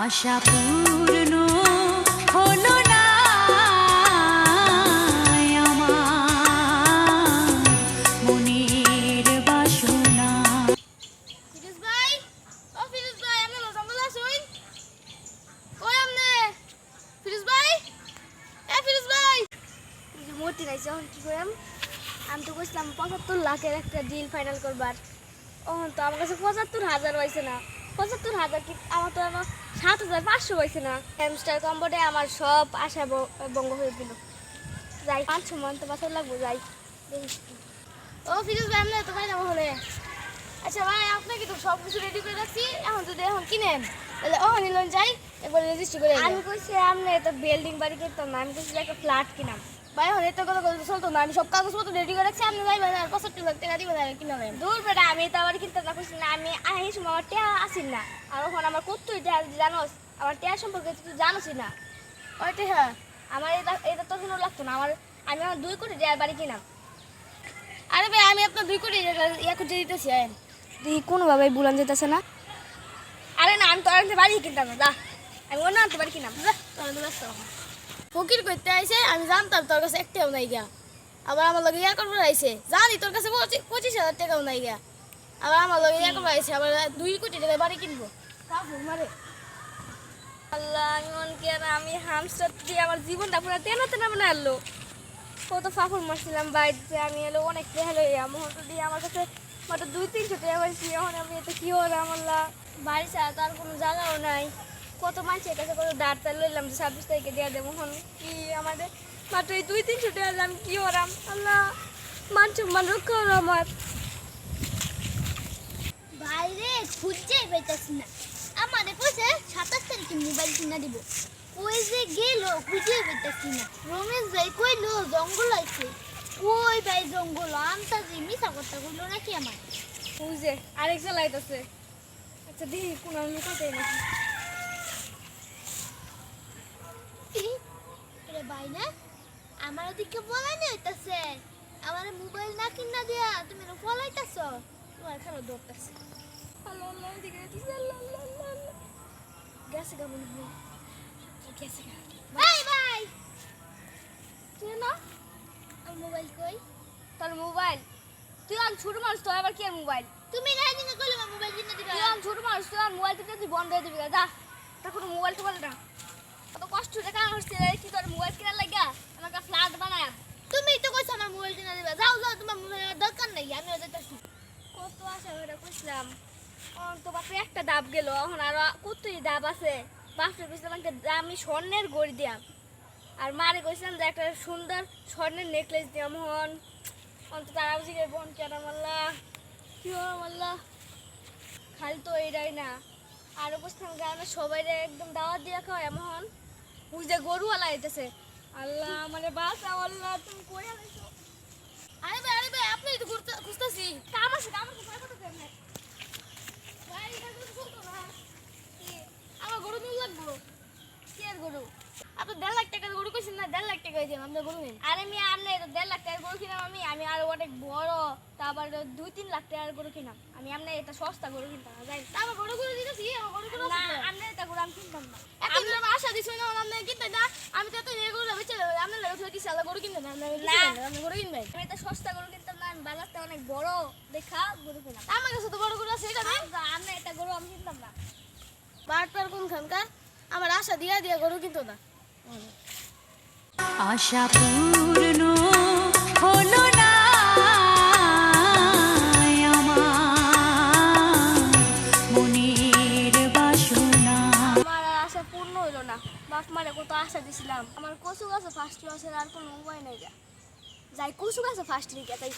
আশা পূর্ণ হলো না আমার মনের বাসনা। ফিরোজ ভাই? ও ফিরোজ ভাই আপনি কই ফিরোজ ভাই? এ ফিরোজ ভাই! মূর্তি নাই যখন কি করাম আমি তো কইছিলাম পঁচাত্তর লাখের একটা ডিল ফাইনাল করবার। ওহন তো আমার কাছে পঁচাত্তর হাজার হয়েছে না। পঁচাত্তর হাজার আমার তো আমার সাত হাজার পাঁচশো হয়েছে না। হ্যামস্টার কম্বোটে আমার সব আশা বঙ্গ হয়ে গেল যাই পাঁচ ছ মান তো বছর লাগবো যাই। ও ফিরোজ ভাই আপনি তো ভাই না হলে। আচ্ছা ভাই আপনাকে তো সব কিছু রেডি করে রাখছি। এখন যদি এখন কিনেন তাহলে ও নিলন যাই একবার রেজিস্ট্রি করে আমি কইছি আপনি তো বিল্ডিং বাড়ি কিনতাম না আমি কইছি একটা ফ্ল্যাট কিনাম। ভাই এখন এত কথা কথা চলতো না আমি সব কাগজপত্র রেডি করে রাখছি আপনি যাইবেন আর পঁচাত্তর লাখ টাকা দিবেন আর কিনা দূর বেটা আমি তো আবার কিনতাম না কইছি না আমি সময় আমার টেয়া না। আর ওখানে আমার টেয়া জানোস? আমার টেয়া সম্পর্কে তুই জানোসই না। ওই টেহা আমার এটা এটা তো কোনো লাগতো না আমার আমি আমার দুই কোটি টাকার বাড়ি কিনাম আরে ভাই আমি আপনার দুই কোটি ইয়া দিতেছি কোনোভাবে বুলান যেতেছে না। আরে না আমি তো আনতে বাড়ি কিনতাম না যা। আমি অন্য আনতে বাড়ি কিনাম তোর ব্যস্ত। ফকির করতে আইছে, আমি জানতাম তোর কাছে একটাও নাই গিয়া। আবার আমার লগে ইয়া করবার আইছে, জানি তোর কাছে পঁচিশ হাজার টাকাও নাই গিয়া। আবার আমার লগে ইয়া করবার আইছে, আবার দুই কোটি টাকা বাড়ি কিনবো। মারে। আল্লাহ, আমি মন আমি হামস্টার দিয়ে আমার জীবনটা পুরো তেনা তেনা মনে আনলো। কত মারছিলাম বাড়িতে আমি এলো, অনেক রেহাল হয়ে মোহন তো দিয়ে আমার কাছে মাত্র দুই, তিনশো টাকা পাইছি। এখন আমি এতে কি হলাম, আল্লাহ? বাড়ি ছাড়া তো আর কোনো জায়গাও নাই। কত মানুষের কাছে কত দাঁড় তার লইলাম যে ছাব্বিশ তারিখে দেওয়া দেবো এখন। কি আমাদের? মাত্র এই দুই তিনশো টাকা দিয়ে আমি কি হলাম আল্লাহ মান সম্মান রক্ষা হলো আমার। বাইরে খুঁজে পেতেছি না। আমাদের কইছে সাতাশ তারিখে মোবাইল কিনা দিব। ওই যে গেল খুঁজে পেতেছি না। রমেশ ভাই কইলো জঙ্গল আছে। ওই ভাই জঙ্গল? আমতাজি মিশা কথা কইলো নাকি আমার? ওই যে আরেক জ্বালাইতেছে আচ্ছা দেখি কোন আমি লুকাতে নাকি? রে ভাই না? আমার ওদিকে বলাই না হইতাছে। আমার মোবাইল না কিনা দিয়া তুমি ফলাইতাছ তোমার খারাপ দৌড়তাছে আল্লাহ আল্লাহ এদিকে আল্লাহ আল্লাহ আল্লাহ আল্লাহ। গেছে গা মনে হয়। গেছে গা। ভাই ভাই তুই না? আমার মোবাইল কই? তোর মোবাইল? তুই আন ছোট মানুষ তো আবার কি আর মোবাইল? তুমি না এদিকে কইলে মোবাইল কিনা দিবা? তুই আন ছোট মানুষ তুই আর মোবাইল থেকে তুই বন্ধ হয়ে দিবি যা। তা কোনো মোবাইল টোবাইল না কত কষ্ট টাকা হচ্ছে কি তোর মোবাইল কেনার লাগা আমাকে ফ্ল্যাট বানায়। তুমি তো কইছো আমার মোবাইল কিনা দিবা। যাও যাও তোমার মোবাইলের দরকার নাই। আমি যাইতাছি। কত আশা করে কইছিলাম। তো বাপরে একটা ডাব গেল। এখন আরও কতই ডাব আছে। বাপরে কইছিলাম একটা দামি স্বর্ণের গড়ি দিয়াম। আর মারে কইছিলাম যে একটা সুন্দর স্বর্ণের নেকলেস দিয়াম হন অন্তত তারা বুঝি বোন কেন মাল্লা কি মাল্লা খালি তো এটাই না। আরও উপস্থান গ্রামে সবাই একদম দাওয়াত দিয়ে খাওয়া এমন ওই যে গরুওয়ালা আইতেছে। আল্লাহ মানে বাস আল্লাহ তুমি কই আরে ভাই আরে ভাই, আপনি তো ঘুরতে খুঁজতেছি কাম আছে কাম আছে করতে দেন ভাই, এটা তো না আমার গরু নিয়ে লাগবো কি আর গরু? আপনি দেড় লাখ টাকার গরু কইছেন না দেড় লাখ টাকা দিয়ে আমরা গরু নেন আরে আমি আপনি তো দেড় লাখ টাকার গরু কিনাম আমি আমি আরও অনেক বড় তারপর দুই তিন লাখ টাকার গরু কিনাম আমি আপনি এটা সস্তা গরু কিনতাম যাই আমার গরু গরু দিতেছি গরু গরু না আপনি এটা গরু আমি কিনতাম না। আপনি আমার আশা দিছেন না আপনি কিনতে না। আমি তো এত গরু বেচে আপনি লাগে থই দিছি আল্লাহ গরু কিনতে না আপনি গরু কিনবেন আমি এটা সস্তা গরু কিনতাম না আমি বাজারটা অনেক বড় দেখা গরু কিনতাম আমার কাছে তো বড় গরু আছে এটা না এটা গরু আমি কিনতাম না। বারবার কোন খানকার আমার আশা দিয়া দিয়া গরু কিনতো না। আশা পূর্ণ হলো না আমার মনের বাসনা। আমার আর আশা পূর্ণ হইল না। বাপ মারে কত আশা দিছিলাম। আমার কচু গাছে ফার্স্ট আছে আর কোনো উপায় নাই যা যাই কচু গাছে ফার্স্ট দিকে তাই।